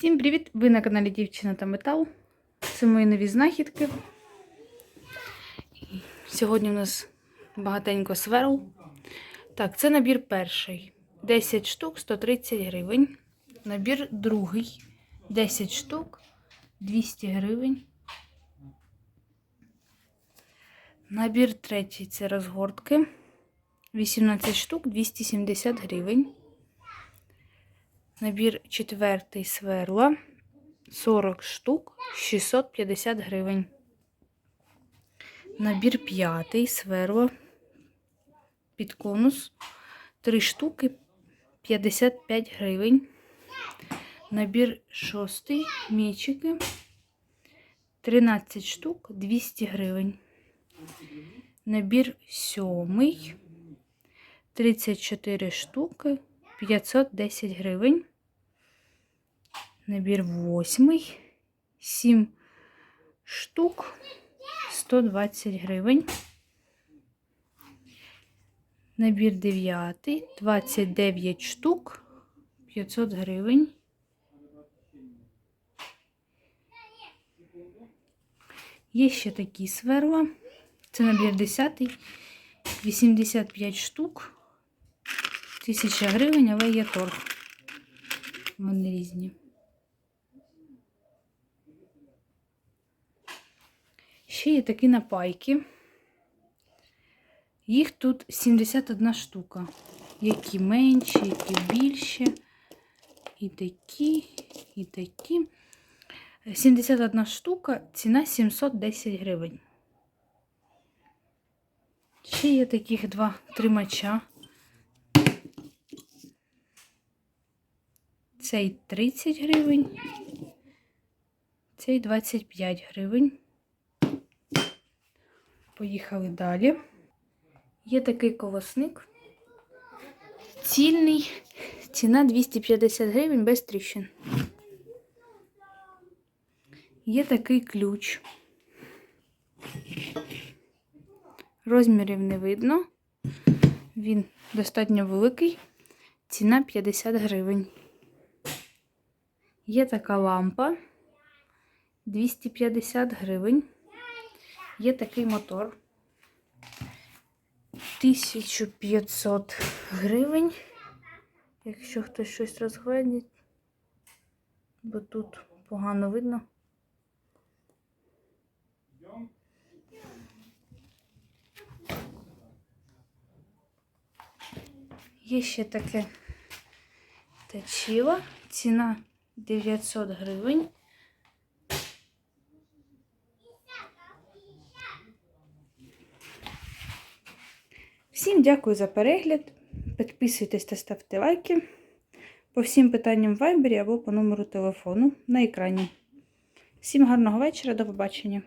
Всім привіт! Ви на каналі Дівчина та Метал. Це мої нові знахідки. Сьогодні у нас багатенько сверл. Так, це набір перший. 10 штук 130 гривень. Набір другий. 10 штук 200 гривень. Набір третій це розгортки. 18 штук 270 гривень. Набір четвертий сверла 40 штук 650 гривень. Набір п'ятий сверла під конус 3 штуки 55 гривень. Набір шостий мічики 13 штук 200 гривень. Набір сьомий 34 штуки 510 гривень. Набір восьмий, 7 штук, 120 гривень. Набір дев'ятий, 29 штук, 500 гривень. Є ще такі сверла. Це набір 10, 85 штук, 1000 гривень, але є торг. Вони різні. Ще є такі напайки. Їх тут 71 штука. Які менші, які більші. І такі, і такі. 71 штука, ціна 710 гривень. Ще є таких два тримача. Цей 30 гривень, цей 25 гривень. Поїхали далі. Є такий колосник. Цільний. Ціна 250 гривень без тріщин. Є такий ключ. Розмірів не видно. Він достатньо великий. Ціна 50 гривень. Є така лампа 250 гривень. Є такий мотор 1500 гривень. Якщо хтось щось розглядить, бо тут погано видно. Є ще таке точило. Ціна 900 гривень. Всім дякую за перегляд. Підписуйтесь та ставте лайки. По всім питанням в вайбері або по номеру телефону на екрані. Всім гарного вечора, до побачення!